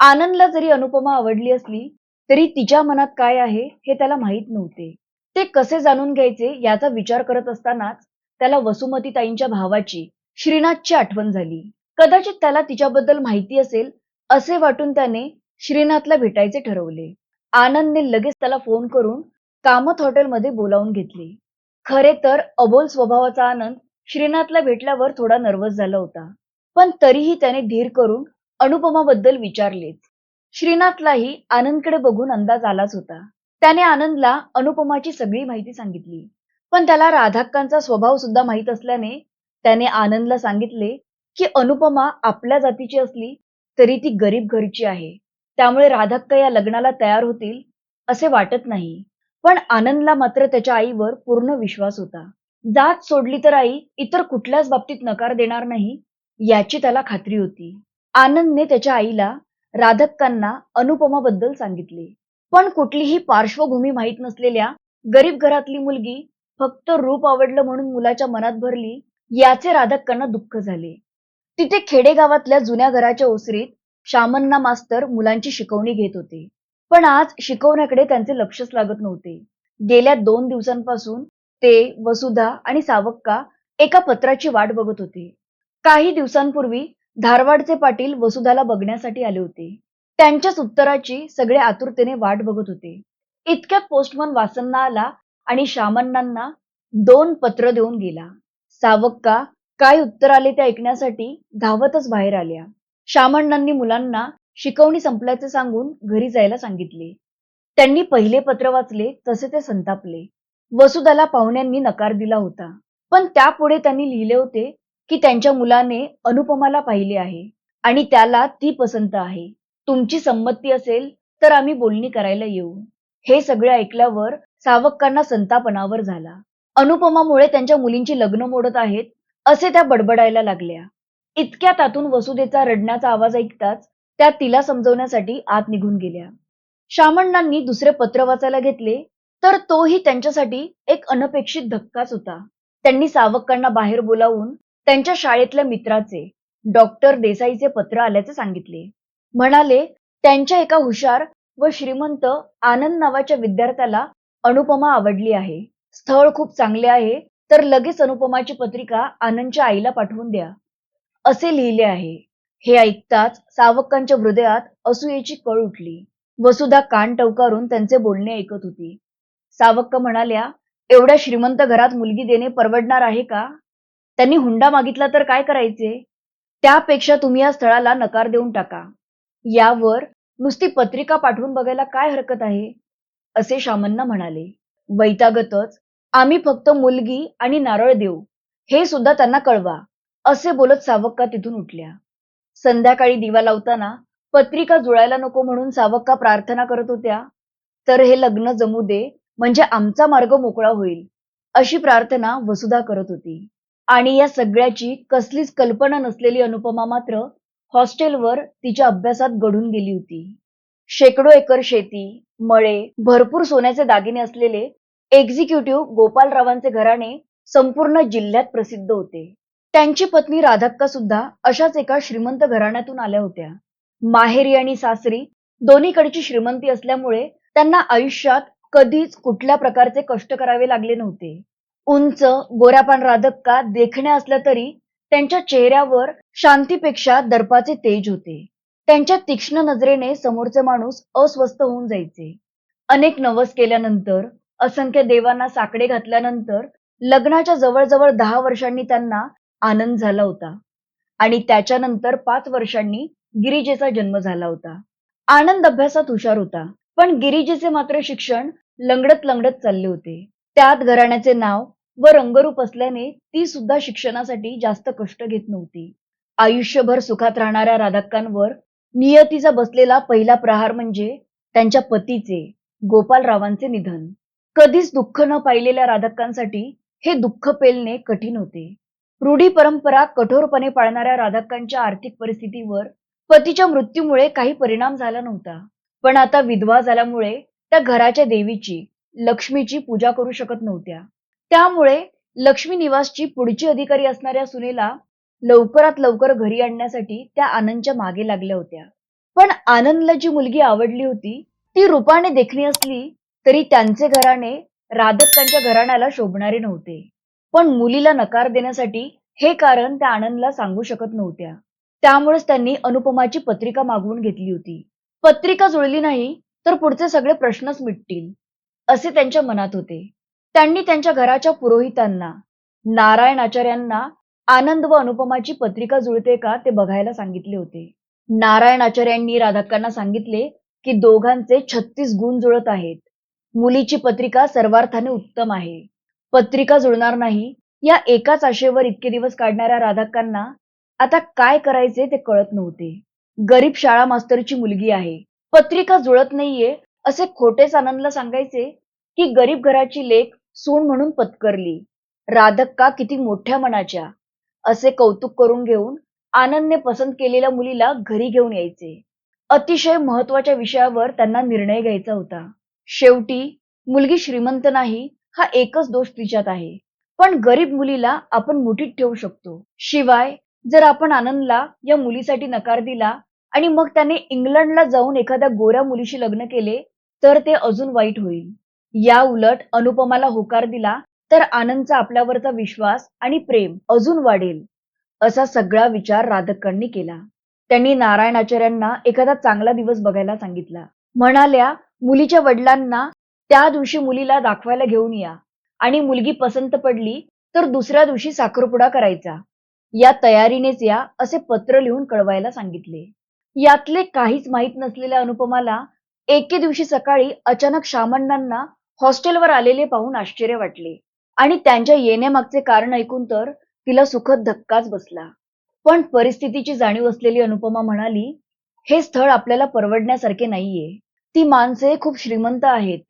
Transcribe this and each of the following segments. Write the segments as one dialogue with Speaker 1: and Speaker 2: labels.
Speaker 1: आनंदला जरी अनुपमा आवडली असली तरी तिच्या मनात काय आहे हे त्याला माहीत नव्हते. ते कसे जाणून घ्यायचे याचा विचार करत असतानाच त्याला वसुमती ताईंच्या भावाची श्रीनाथची आठवण झाली. कदाचित त्याला तिच्याबद्दल माहिती असेल असे वाटून त्याने श्रीनाथला भेटायचे ठरवले. आनंदने लगेच त्याला फोन करून कामत हॉटेलमध्ये बोलावून घेतले. खरे तर अबोल स्वभावाचा आनंद श्रीनाथला भेटल्यावर थोडा नर्वस झाला होता. पण तरीही त्याने धीर करून अनुपमाबद्दल विचारलेच श्रीनाथलाही आनंदकडे बघून अंदाज आलाच होता. त्याने आनंदला अनुपमाची सगळी माहिती सांगितली. पण त्याला राधाक्कांचा स्वभाव सुद्धा माहीत असल्याने त्याने आनंदला सांगितले की अनुपमा आपल्या जातीची असली तरी ती गरीब घरची आहे. त्यामुळे राधाक्का या लग्नाला तयार होतील असे वाटत नाही. पण आनंदला मात्र त्याच्या आईवर पूर्ण विश्वास होता. जात सोडली तर आई इतर कुठल्याच बाबतीत नकार देणार नाही याची त्याला खात्री होती. आनंदने त्याच्या आईला राधक्कांना अनुपमाबद्दल सांगितले. पण कुठलीही पार्श्वभूमी माहीत नसलेल्या गरीब घरातली मुलगी फक्त रूप आवडलं म्हणून मुलाच्या मनात भरली याचे राधक्कांना दुःख झाले. तिथे खेडेगावातल्या जुन्या घराच्या ओसरीत शामन्ना मास्तर मुलांची शिकवणी घेत होते. पण आज शिकवण्याकडे त्यांचे लक्षच लागत नव्हते. गेल्या दोन दिवसांपासून ते वसुधा आणि सावक्का एका पत्राची वाट बघत होते. काही दिवसांपूर्वी धारवाडचे पाटील वसुधाला बघण्यासाठी आले होते. त्यांच्याच उत्तराची सगळे आतुरतेने वाट बघत होते. इतक्यात पोस्टमन वासन्ना आला आणि श्यामण्णांना दोन पत्र देऊन गेला. सावक्का काय उत्तर आले ते ऐकण्यासाठी धावतच बाहेर आल्या. शामण्णांनी मुलांना शिकवणी संपल्याचे सांगून घरी जायला सांगितले. त्यांनी पहिले पत्र वाचले तसे ते संतापले. वसुधाला पाहुण्यांनी नकार दिला होता. पण त्यापुढे त्यांनी लिहिले होते की त्यांच्या मुलाने अनुपमाला पाहिले आहे आणि त्याला ती पसंत आहे. तुमची संमती असेल तर आम्ही बोलणी करायला येऊ. हे सगळे ऐकल्यावर सावक्कांना संतापनावर झाला. अनुपमामुळे त्यांच्या मुलींची लग्न मोडत आहेत असे त्या बडबडायला लागल्या. इतक्या तातून वसुदेचा रडण्याचा आवाज ऐकताच त्या तिला समजवण्यासाठी आत निघून गेल्या. शामण्णांनी दुसरे पत्र वाचायला घेतले तर तोही त्यांच्यासाठी एक अनपेक्षित धक्काच होता. त्यांनी सावक्कांना बाहेर बोलावून त्यांच्या शाळेतल्या मित्राचे डॉक्टर देसाईचे पत्र आल्याचे सांगितले. म्हणाले त्यांच्या एका हुशार व श्रीमंत आनंद नावाच्या विद्यार्थ्याला अनुपमा आवडली आहे. स्थळ खूप चांगले आहे तर लगेच अनुपमाची पत्रिका आनंदच्या आईला पाठवून द्या. असे लिहिले आहे. हे ऐकताच सावक्कांच्या हृदयात असूयेची कळ उठली. वसुधा कान टवकारून त्यांचे बोलणे ऐकत होती. सावक्क म्हणाल्या एवढ्या श्रीमंत घरात मुलगी देणे परवडणार आहे का? त्यांनी हुंडा मागितला तर काय करायचे? त्यापेक्षा तुम्ही या स्थळाला नकार देऊन टाका. यावर नुसती पत्रिका पाठवून बघायला काय हरकत आहे? असे शामन्ना म्हणाले. वैतागतच आम्ही फक्त मुलगी आणि नारळ देऊ. हे सुद्धा त्यांना कळवा. असे बोलत सावक्का तिथून उठल्या. संध्याकाळी दिवा लावताना पत्रिका जुळायला नको म्हणून सावक्का प्रार्थना करत होत्या. तर हे लग्न जमू दे म्हणजे आमचा मार्ग मोकळा होईल अशी प्रार्थना वसुधा करत होती. आणि या सगळ्याची कसलीच कल्पना नसलेली अनुपमा मात्र हॉस्टेलवर तिच्या अभ्यासात घडून गेली होती. शेकडो एकर शेती मळे भरपूर सोन्याचे दागिने असलेले एक्झिक्युटिव्ह गोपालरावांचे घराणे संपूर्ण जिल्ह्यात प्रसिद्ध होते. त्यांची पत्नी राधाक्का सुद्धा अशाच एका श्रीमंत घराण्यातून आल्या होत्या. माहेरी आणि सासरी दोन्हीकडची श्रीमंती असल्यामुळे त्यांना आयुष्यात कधीच कुठल्या प्रकारचे कष्ट करावे लागले नव्हते. उंच गोरापान राधक्का देखण्या असल्या तरी त्यांच्या चेहऱ्यावर शांतीपेक्षा दर्पाचे तेज होते. त्यांच्या तीक्ष्ण नजरेने समोरचे माणूस अस्वस्थ होऊन जायचे. अनेक नवस केल्यानंतर असंख्य देवांना साकडे घातल्यानंतर लग्नाच्या जवळजवळ दहा वर्षांनी त्यांना आनंद झाला होता. आणि त्याच्यानंतर पाच वर्षांनी गिरिजेचा जन्म झाला होता. आनंद अभ्यासात हुशार होता पण गिरिजेचे मात्र शिक्षण लंगडत लंगडत चालले होते. त्यात घराण्याचे नाव व रंगरूप असल्याने ती सुद्धा शिक्षणासाठी जास्त कष्ट घेत नव्हती. आयुष्यभर सुखात राहणाऱ्या राधक्कांवर नियतीचा बसलेला पहिला प्रहार म्हणजे त्यांच्या पतीचे गोपालरावांचे निधन. कधीच दुःख न पाहिलेल्या राधक्कांसाठी हे दुःख पेलणे कठीण होते. रूढी परंपरा कठोरपणे पाळणाऱ्या राधक्कांच्या आर्थिक परिस्थितीवर पतीच्या मृत्यूमुळे काही परिणाम झाला नव्हता. पण आता विधवा झाल्यामुळे त्या घराच्या देवीची लक्ष्मीची पूजा करू शकत नव्हत्या. त्यामुळे लक्ष्मी निवासची पुढची अधिकारी असणाऱ्या सुनेला लवकरात लवकर घरी आणण्यासाठी त्या आनंदच्या मागे लागल्या होत्या. पण आनंदला जी मुलगी आवडली होती ती रूपाने देखणी असली तरी त्यांचे घराणे राधक्कांच्या घराण्याला शोभणारे नव्हते. पण मुलीला नकार देण्यासाठी हे कारण त्या आनंदला सांगू शकत नव्हत्या. त्यामुळेच त्यांनी अनुपमाची पत्रिका मागवून घेतली होती. पत्रिका जुळली नाही तर पुढचे सगळे प्रश्नच मिटतील असे त्यांच्या मनात होते. त्यांनी त्यांच्या घराच्या पुरोहितांना नारायण आचार्यांना आनंद व अनुपमाची पत्रिका जुळते का ते बघायला सांगितले होते. नारायण आचार्यांनी राधाक्कांना सांगितले की दोघांचे छत्तीस गुण जुळत आहेत. मुलीची पत्रिका सर्वार्थाने उत्तम आहे. पत्रिका जुळणार नाही या एकाच आशेवर इतके दिवस काढणाऱ्या राधाक्कांना आता काय करायचे ते कळत नव्हते. गरीब शाळा मास्तरची मुलगी आहे. पत्रिका जुळत नाहीये असे खोटेच आनंदला सांगायचे की गरीब घराची लेख सून म्हणून पत्करली. राधक्का किती मोठ्या मनाच्या? असे कौतुक करून घेऊन आनंदने पसंत केलेल्या मुलीला घरी घेऊन यायचे. अतिशय महत्त्वाच्या विषयावर त्यांना निर्णय घ्यायचा होता. शेवटी मुलगी श्रीमंत नाही हा एकच दोष तिच्यात आहे. पण गरीब मुलीला आपण मुठीत ठेवू शकतो. शिवाय जर आपण आनंदला या मुलीसाठी नकार दिला आणि मग त्याने इंग्लंडला जाऊन एखाद्या गोऱ्या मुलीशी लग्न केले तर ते अजून वाईट होईल. या उलट अनुपमाला होकार दिला तर आनंदचा आपल्यावरचा विश्वास आणि प्रेम अजून वाढेल असा सगळा विचार राधक्कांनी केला. त्यांनी नारायणाचार्यांना एखादा चांगला दिवस बघायला सांगितला. म्हणाल्या मुलीच्या वडिलांना त्या दिवशी मुलीला दाखवायला घेऊन या. आणि मुलगी पसंत पडली तर दुसऱ्या दिवशी साखरपुडा करायचा. या तयारीनेच या असे पत्र लिहून कळवायला सांगितले. यातले काहीच माहीत नसलेल्या अनुपमाला एके दिवशी सकाळी अचानक शामण्णांना हॉस्टेलवर आलेले पाहून आश्चर्य वाटले. आणि त्यांच्या येण्यामागचे कारण ऐकून तर तिला सुखद धक्काच बसला. पण परिस्थितीची जाणीव असलेली अनुपमा म्हणाली हे स्थळ आपल्याला परवडण्यासारखे नाहीये. ती माणसे खूप श्रीमंत आहेत.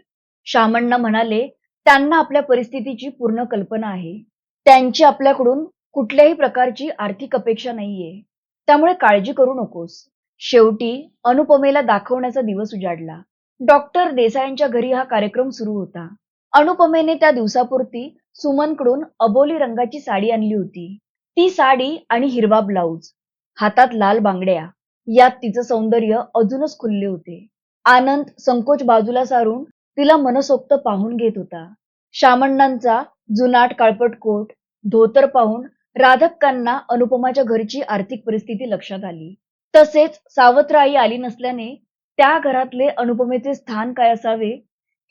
Speaker 1: शामण्णा म्हणाले त्यांना आपल्या परिस्थितीची पूर्ण कल्पना आहे. त्यांची आपल्याकडून कुठल्याही प्रकारची आर्थिक अपेक्षा नाहीये. त्यामुळे काळजी करू नकोस. शेवटी अनुपमेला दाखवण्याचा दिवस उजाडला. डॉक्टर देसाईंच्या घरी हा कार्यक्रम सुरू होता. अनुपमेने त्या दिवसापुरती सुमनकडून अबोली रंगाची साडी आणली होती. ती साडी आणि हिरवा ब्लाऊज हातात लाल बांगड्या यात तिचं सौंदर्य अजूनच खुलले होते. आनंद संकोच बाजूला सारून तिला मनसोक्त पाहून घेत होता. शामण्णांचा जुनाट काळपट कोट धोतर पाहून राधक्कांना अनुपमाच्या घरची आर्थिक परिस्थिती लक्षात आली. तसेच सावत्र आई आली नसल्याने त्या घरातले अनुपमेचे स्थान काय असावे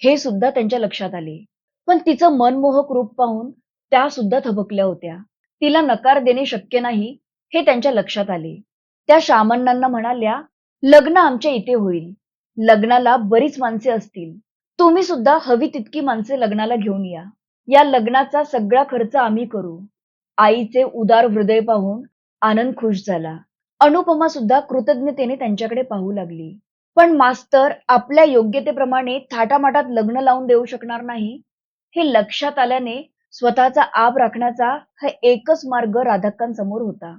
Speaker 1: हे सुद्धा त्यांच्या लक्षात आले. पण तिचं मनमोहक रूप पाहून त्या सुद्धा थबकल्या होत्या. तिला नकार देणे शक्य नाही हे त्यांच्या लक्षात आले. त्या शामण्णांना म्हणाल्या लग्न आमच्या इथे होईल. लग्नाला बरीच माणसे असतील. तुम्ही सुद्धा हवी तितकी माणसे लग्नाला घेऊन या. या लग्नाचा सगळा खर्च आम्ही करू. आईचे उदार हृदय पाहून आनंद खुश झाला. अनुपमा सुद्धा कृतज्ञतेने त्यांच्याकडे पाहू लागली. पण मास्तर आपल्या योग्यतेप्रमाणे थाटामाटात लग्न लावून देऊ शकणार नाही? हे लक्षात आल्याने स्वतःचा आब राखण्याचा हा एकच मार्ग राधक्कांसमोर होता.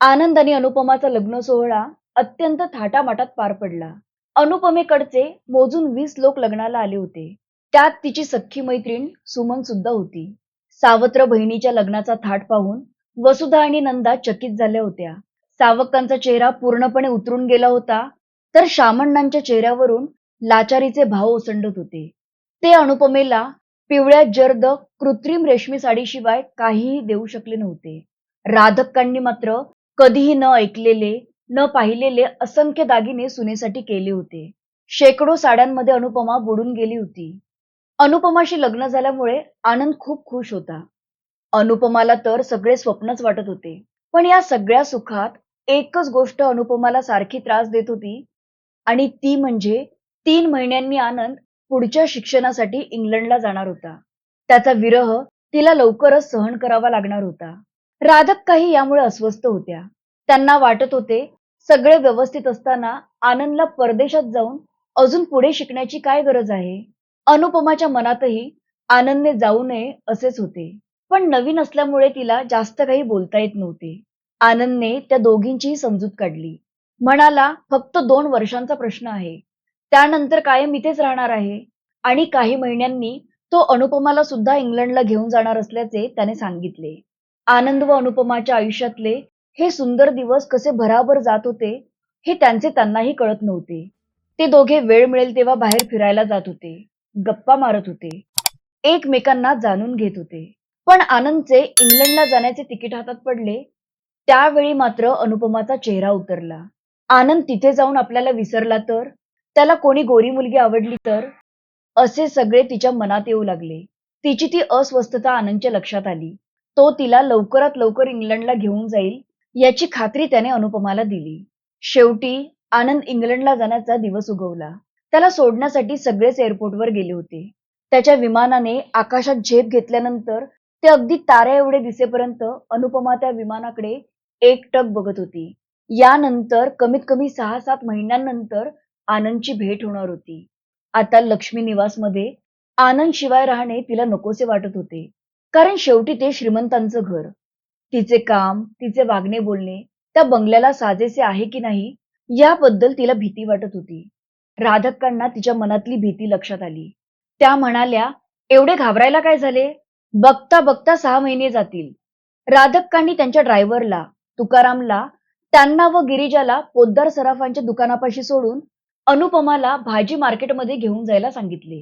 Speaker 1: आनंद आणि अनुपमाचा लग्न सोहळा अत्यंत थाटामाटात पार पडला. अनुपमेकडचे मोजून वीस लोक लग्नाला आले होते. त्यात तिची सख्खी मैत्रीण सुमन सुद्धा होती. सावत्र बहिणीच्या लग्नाचा थाट पाहून वसुधा आणि नंदा चकित झाल्या होत्या. सावकांचा चेहरा पूर्णपणे उतरून गेला होता तर शामण्णांच्या चेहऱ्यावरून लाचारीचे भाव ओसंडत होते. ते अनुपमेला पिवळ्या जर्द कृत्रिम रेशमी साडीशिवाय काहीही देऊ शकले नव्हते. राधक्कांनी मात्र कधीही न ऐकलेले न पाहिलेले असंख्य दागिने सुनेसाठी केले होते. शेकडो साड्यांमध्ये अनुपमा बुडून गेली होती. अनुपमाशी लग्न झाल्यामुळे आनंद खूप खुश होता. अनुपमाला तर सगळे स्वप्नच वाटत होते. पण या सगळ्या सुखात एकच गोष्ट अनुपमाला सारखी त्रास देत होती आणि ती म्हणजे तीन महिन्यांनी आनंद पुढच्या शिक्षणासाठी इंग्लंडला जाणार होता. त्याचा विरह तिला लवकरच सहन करावा लागणार होता. राधक काही यामुळे अस्वस्थ होत्या. त्यांना वाटत होते सगळे व्यवस्थित असताना आनंदला परदेशात जाऊन अजून पुढे शिकण्याची काय गरज आहे? अनुपमाच्या मनातही आनंदने जाऊ नये असेच होते. पण नवीन असल्यामुळे तिला जास्त काही बोलता येत नव्हते. आनंदने त्या दोघींचीही समजूत काढली. म्हणाला फक्त दोन वर्षांचा प्रश्न आहे. त्यानंतर कायम इथेच राहणार आहे. आणि काही महिन्यांनी तो अनुपमाला सुद्धा इंग्लंडला घेऊन जाणार असल्याचे त्याने सांगितले. आनंद व अनुपमाच्या आयुष्यातले हे सुंदर दिवस कसे भराभर जात होते हे त्यांचे त्यांनाही कळत नव्हते. ते दोघे वेळ मिळेल तेव्हा बाहेर फिरायला जात होते. गप्पा मारत होते. एकमेकांना जाणून घेत होते. पण आनंदचे इंग्लंडला जाण्याचे तिकीट हातात पडले त्यावेळी मात्र अनुपमाचा चेहरा उतरला. आनंद तिथे जाऊन आपल्याला विसरला तर? त्याला कोणी गोरी मुलगी आवडली तर? असे सगळे तिच्या मनात येऊ लागले. तिची ती अस्वस्थता आनंदच्या लक्षात आली. तो तिला लवकरात लवकर इंग्लंडला घेऊन जाईल याची खात्री त्याने अनुपमाला दिली. शेवटी आनंद इंग्लंडला जाण्याचा दिवस उगवला. त्याला सोडण्यासाठी सगळेच एअरपोर्टवर गेले होते. त्याच्या विमानाने आकाशात झेप घेतल्यानंतर ते अगदी ताऱ्या एवढे दिसेपर्यंत अनुपमा त्या विमानाकडे एकटक बघत होती. यानंतर कमीत कमी सहा सात महिन्यांनंतर आनंदची भेट होणार होती. आता लक्ष्मी निवासमध्ये आनंद शिवाय राहणे तिला नकोसे वाटत होते. कारण शेवटी ते श्रीमंतांचं घर. तिचे काम तिचे वागणे बोलणे त्या बंगल्याला साजेसे आहे की नाही याबद्दल तिला भीती वाटत होती. राधक्कांना तिच्या मनातली भीती लक्षात आली. त्या म्हणाल्या एवढे घाबरायला काय झाले? बघता बघता सहा महिने जातील. राधक्कांनी त्यांच्या ड्रायव्हरला तुकारामला त्यांना व गिरिजाला पोद्दार सराफांच्या दुकानापाशी सोडून अनुपमाला भाजी मार्केटमध्ये घेऊन जायला सांगितले.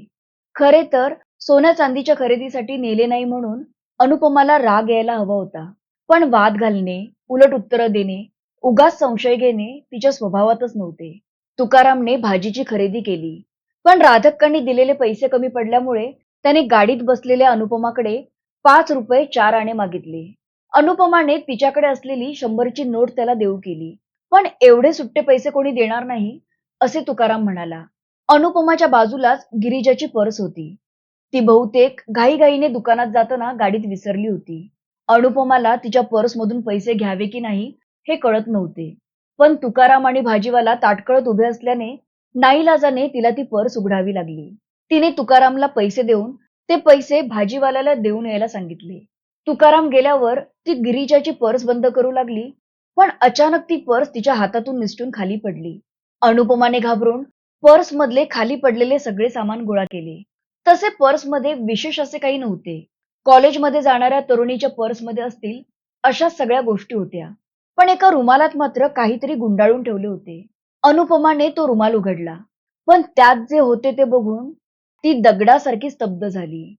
Speaker 1: खरे तर सोन्या चांदीच्या खरेदीसाठी नेले नाही म्हणून अनुपमाला राग यायला हवा होता. पण वाद घालणे उलट उत्तरं देणे उगाच संशय घेणे तिच्या स्वभावातच नव्हते. तुकारामने भाजीची खरेदी केली. पण राधक्कांनी दिलेले पैसे कमी पडल्यामुळे त्याने गाडीत बसलेल्या अनुपमाकडे पाच रुपये चार आणे मागितले. अनुपमाने तिच्याकडे असलेली शंभरची नोट त्याला देऊ केली. पण एवढे सुट्टे पैसे कोणी देणार नाही असे तुकाराम म्हणाला. अनुपमाच्या बाजूलाच गिरिजाची पर्स होती. ती बहुतेक घाईघाईने दुकानात जाताना गाडीत विसरली होती. अनुपमाला तिच्या पर्समधून पैसे घ्यावे की नाही हे कळत नव्हते. पण तुकाराम आणि भाजीवाला ताटकळत उभे असल्याने नाईलाजाने तिला ती पर्स उघडावी लागली. तिने तुकारामला पैसे देऊन ते पैसे भाजीवाल्याला देऊन यायला सांगितले. तुकाराम गेल्यावर ती गिरीजाची पर्स बंद करू लागली पण अचानक ती पर्स तिच्या हातातून निसटून खाली पडली. अनुपमाने घाबरून पर्स मधले खाली पडलेले सगळे सामान गोळा केले. तसे पर्समध्ये विशेष असे काही नव्हते. कॉलेजमध्ये जाणाऱ्या तरुणीच्या पर्समध्ये असतील अशा सगळ्या गोष्टी होत्या. पण एका रुमालात मात्र काहीतरी गुंडाळून ठेवले होते. अनुपमाने तो रुमाल उघडला. पण त्यात जे होते ते बघून ती दगडासारखी स्तब्ध झाली.